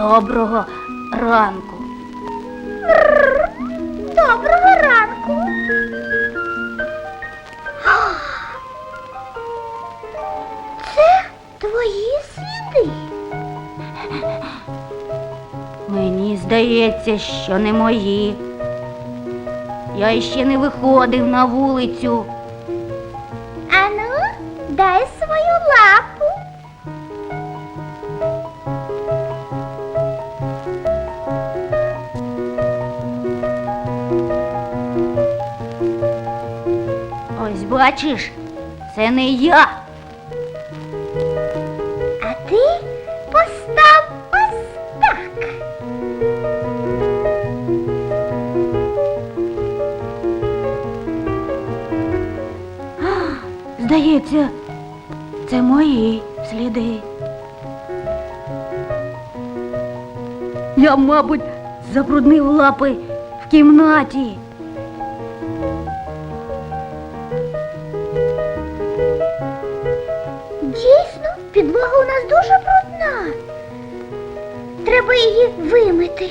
Доброго ранку. Доброго ранку. Це твої сліди. Мені здається, що не мої. Я ще не виходив на вулицю. Бачиш, це не я. А ти постав ось так. Здається, це мої сліди. Я, мабуть, забруднив лапи в кімнаті. Підлога у нас дуже брудна. Треба її вимити.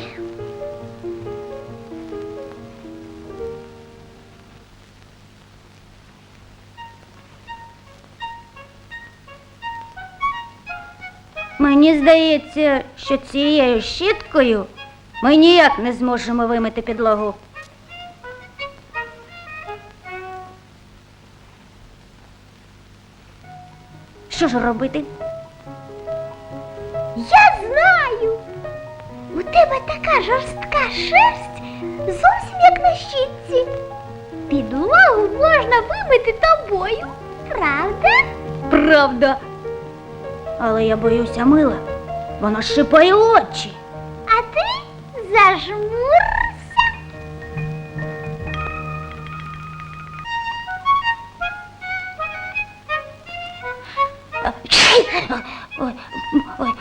Мені здається, що цією щіткою ми ніяк не зможемо вимити підлогу. Що ж робити? У тебе така жорстка шерсть, зовсім як на щітці. Підлогу можна вимити тобою, правда? Правда. Але я боюся мила. Воно шипає очі. А ти зажмурся.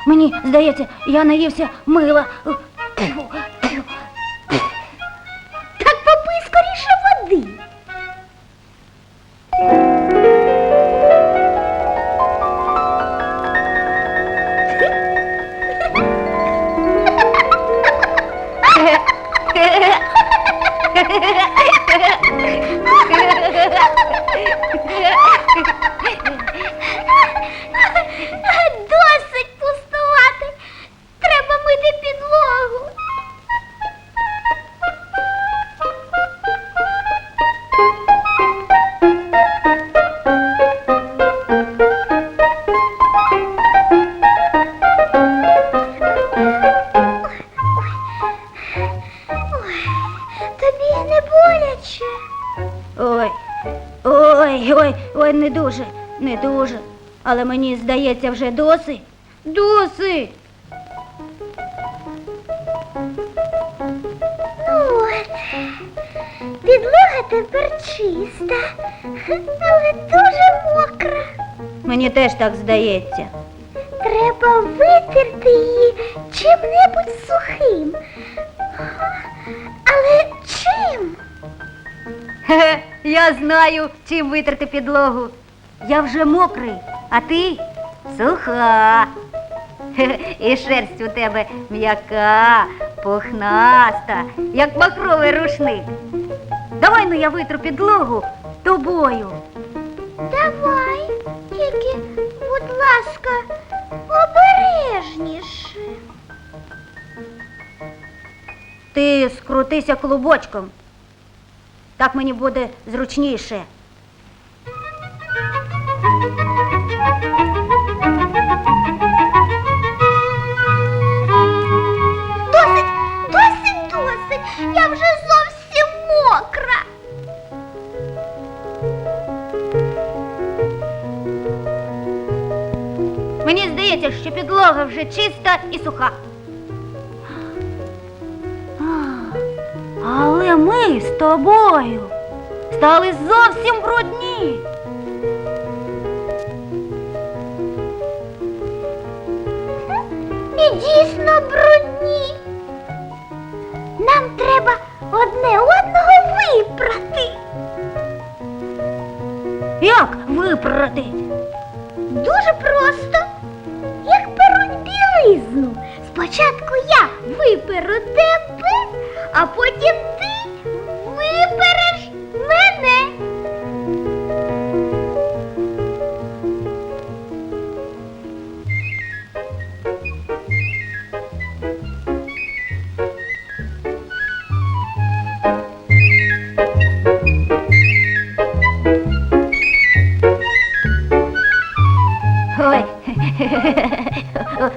Мені здається, я наївся мила. Не дуже. Але мені здається, вже досить. Досить. Ну от, підлога тепер чиста, але дуже мокра. Мені теж так здається. Треба витерти її чим-небудь сухим. Але чим? Хе-хе, я знаю, чим витерти підлогу. Я вже мокрий, а ти суха. І шерсть у тебе м'яка, пухнаста, як махровий рушник. Давай ну я витру підлогу тобою. Давай, тільки, будь ласка, обережніше. Ти скрутися клубочком. Так мені буде зручніше. Досить, досить, досить. Я вже зовсім мокра. Мені здається, що підлога вже чиста і суха. Але ми з тобою стали зовсім брудні.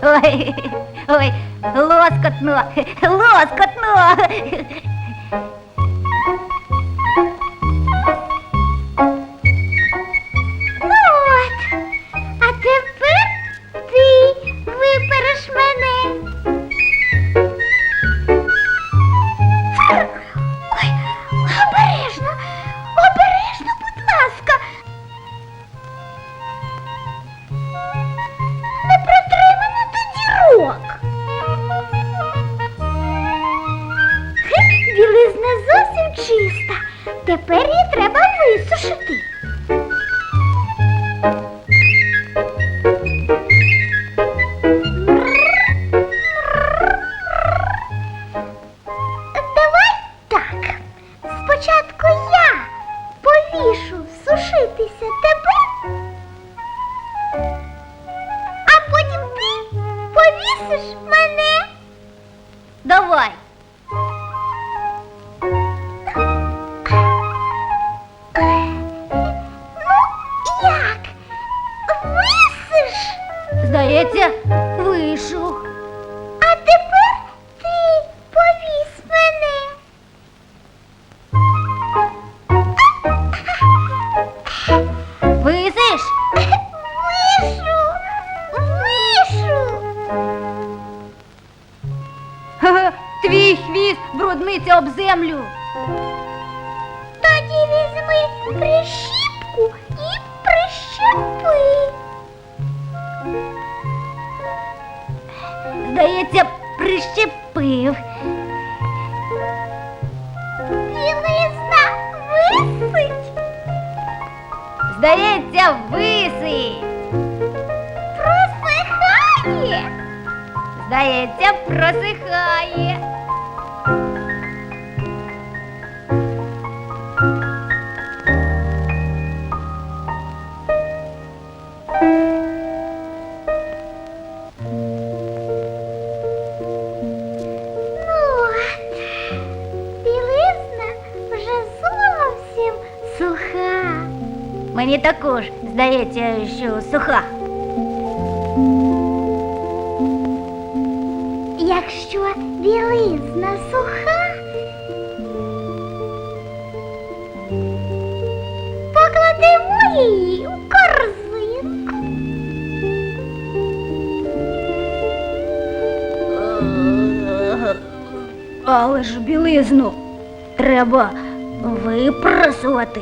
Ой, ой, лоскотно, лоскотно. Тепер землю. Тоді візьми прищіпку і прищепи. Здається, прищепив. Білизна висить, Здається, висить. просихає. Здається, просихає. Мені також здається, що суха. Якщо білизна суха, покладемо її у корзинку. Але ж білизну треба випрасувати.